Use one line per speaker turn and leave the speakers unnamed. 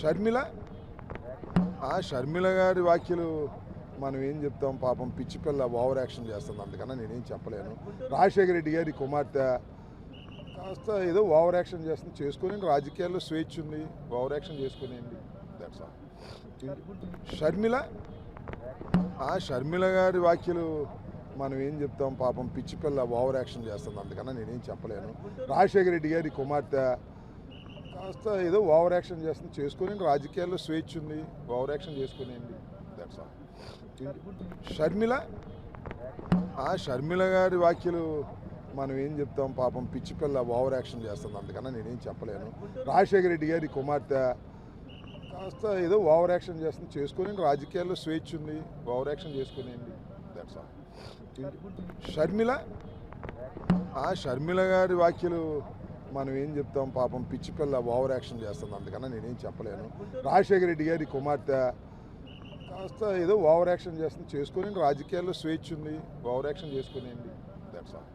షర్మిల? ఆ షర్మిల గారి వ్యాఖ్యలు మనం ఏం చెప్తాం? పాపం పిచ్చి పిల్ల ఓవర్ యాక్షన్ చేస్తుంది. అందుకన్నా నేనేం చెప్పలేను. రాజశేఖర రెడ్డి గారి కుమార్తె కాస్త ఏదో ఓవర్ యాక్షన్ చేస్తుంది. చేసుకుని రాజకీయాల్లో స్వేచ్ఛ ఉంది. Over action చేసుకునేయండి. That's all Sharmila? ఆ షర్మిల గారి వ్యాఖ్యలు మనం ఏం చెప్తాం? పాపం పిచ్చి పిల్ల ఓవర్ యాక్షన్ చేస్తుంది. అందుకన్నా నేనేం చెప్పలేను. రాజశేఖర రెడ్డి గారి కుమార్తె కాస్త ఏదో ఓవర్ యాక్షన్ చేస్తుంది. చేసుకుని రాజకీయాల్లో స్వేచ్ఛ ఉంది. ఓవర్ యాక్షన్ చేసుకునేయండి. దట్స్ ఆల్ షర్మిల ఆ షర్మిల గారి వ్యాఖ్యలు మనం ఏం చెప్తాం? పాపం పిచ్చి పిల్ల ఓవర్ యాక్షన్ చేస్తుంది. అందుకన్నా నేనేం చెప్పలేను. రాజశేఖర రెడ్డి గారి కుమార్తె కాస్త ఏదో ఓవర్ యాక్షన్ చేస్తుంది. చేసుకుని రాజకీయాల్లో స్వేచ్ఛ ఉంది. ఓవర్ యాక్షన్ చేసుకునేయండి. దట్స్ ఆల్ షర్మిల ఆ షర్మిల గారి వ్యాఖ్యలు మనం ఏం చెప్తాం? పాపం పిచ్చి పిల్ల ఓవర్ యాక్షన్ చేస్తుంది. అందుకన్నా నేనేం చెప్పలేను. రాజశేఖర రెడ్డి గారి కుమార్తె కాస్త ఏదో ఓవర్ యాక్షన్ చేస్తుంది. చేసుకుని రాజకీయాల్లో స్వేచ్ఛ ఉంది. Over action చేసుకునేయండి. That's all